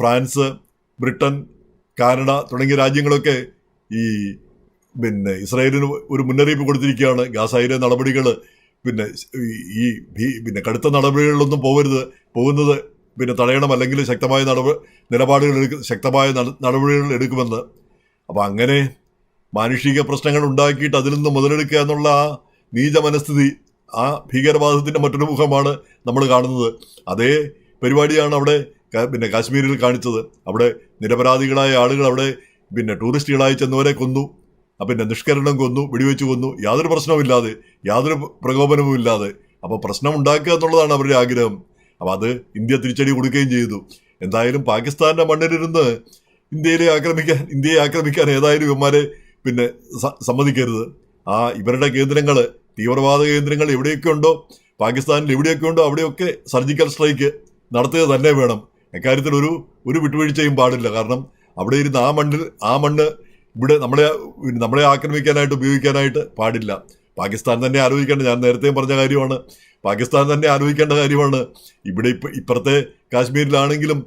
France Britain Canada തുടങ്ങിയ രാജ്യങ്ങളൊക്കെ ഈ പിന്നെ ഇസ്രായേലിന് ഒരു മുന്നറിയിപ്പ് കൊടുത്തിരിക്കുകയാണ്. ഗാസയിലെ നടപടികൾ പിന്നെ ഈ- പിന്നെ കടുത്ത നടപടികളിലൊന്നും പോകരുത് പോകുന്നത് പിന്നെ തടയണം അല്ലെങ്കിൽ ശക്തമായ നടപ നിലപാടുകൾ എടുക്ക ശക്തമായ നടപടികൾ എടുക്കുമെന്ന്. അപ്പോൾ അങ്ങനെ മാനുഷിക പ്രശ്നങ്ങൾ ഉണ്ടാക്കിയിട്ട് അതിൽ നിന്ന് മുതലെടുക്കുക എന്നുള്ള ആ നീച മനസ്ഥിതി ആ ഭീകരവാദത്തിന്റെ മറ്റൊരു മുഖമാണ് നമ്മൾ കാണുന്നത്. അതേ പരിപാടിയാണ് അവിടെ പിന്നെ കാശ്മീരിൽ കാണിച്ചത്. അവിടെ നിരപരാധികളായ ആളുകൾ അവിടെ പിന്നെ ടൂറിസ്റ്റുകളായി ചെന്നവരെ കൊന്നു. പിന്നെ നിഷ്കരണം കൊന്നു വെടിവെച്ച് കൊന്നു. യാതൊരു പ്രശ്നവുമില്ലാതെ യാതൊരു പ്രകോപനവും ഇല്ലാതെ അപ്പോൾ പ്രശ്നം ഉണ്ടാക്കുക എന്നുള്ളതാണ് അവരുടെ ആഗ്രഹം. അപ്പോൾ അത് ഇന്ത്യ തിരിച്ചടി കൊടുക്കുകയും ചെയ്തു. എന്തായാലും പാകിസ്ഥാന്റെ മണ്ണിലിരുന്ന് ഇന്ത്യയിലെ ആക്രമിക്കാൻ ഇന്ത്യയെ ആക്രമിക്കാൻ ഏതായാലും ഇവന്മാരെ പിന്നെ സമ്മതിക്കരുത്. ആ ഇവരുടെ കേന്ദ്രങ്ങൾ തീവ്രവാദ കേന്ദ്രങ്ങൾ എവിടെയൊക്കെ ഉണ്ടോ പാകിസ്ഥാനിൽ എവിടെയൊക്കെ ഉണ്ടോ അവിടെയൊക്കെ സർജിക്കൽ സ്ട്രൈക്ക് നടത്തുക തന്നെ വേണം. എക്കാര്യത്തിൽ ഒരു ഒരു വിട്ടുവീഴ്ചയും പാടില്ല. കാരണം അവിടെ ഇരുന്ന് ആ മണ്ണിൽ ആ മണ്ണ് ഇവിടെ നമ്മളെ നമ്മളെ ആക്രമിക്കാനായിട്ട് ഉപയോഗിക്കാനായിട്ട് പാടില്ല. പാകിസ്ഥാൻ തന്നെ ആലോചിക്കേണ്ട ഞാൻ നേരത്തെയും പറഞ്ഞ കാര്യമാണ്. പാകിസ്ഥാൻ തന്നെ ആലോചിക്കേണ്ട കാര്യമാണ്. ഇവിടെ ഇപ്പം ഇപ്പുറത്തെ കാശ്മീരിലാണെങ്കിലും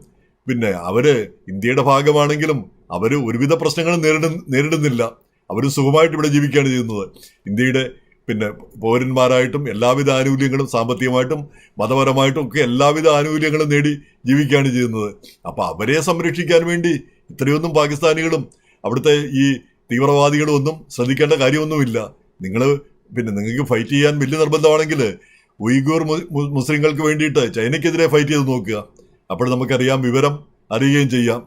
പിന്നെ അവർ ഇന്ത്യയുടെ ഭാഗമാണെങ്കിലും അവർ ഒരുവിധ പ്രശ്നങ്ങളും നേരിടും നേരിടുന്നില്ല. അവർ സുഖമായിട്ട് ഇവിടെ ജീവിക്കുകയാണ് ചെയ്യുന്നത്. ഇന്ത്യയുടെ പിന്നെ പൗരന്മാരായിട്ടും എല്ലാവിധ ആനുകൂല്യങ്ങളും സാമ്പത്തികമായിട്ടും മതപരമായിട്ടും ഒക്കെ എല്ലാവിധ ആനുകൂല്യങ്ങളും നേടി ജീവിക്കുകയാണ് ചെയ്യുന്നത്. അപ്പോൾ അവരെ സംരക്ഷിക്കാൻ വേണ്ടി ഇത്രയൊന്നും പാകിസ്ഥാനികളും അവിടുത്തെ ഈ തീവ്രവാദികളും ഒന്നും ശ്രദ്ധിക്കേണ്ട കാര്യമൊന്നുമില്ല. നിങ്ങൾ പിന്നെ നിങ്ങൾക്ക് ഫൈറ്റ് ചെയ്യാൻ വലിയ നിർബന്ധമാണെങ്കിൽ ഉയ്ഗൂർ മുസ്ലിങ്ങൾക്ക് വേണ്ടിയിട്ട് ചൈനയ്ക്കെതിരെ ഫൈറ്റ് ചെയ്ത് നോക്കുക. അപ്പോൾ നമുക്കറിയാം വിവരം അറിയുകയും ചെയ്യാം.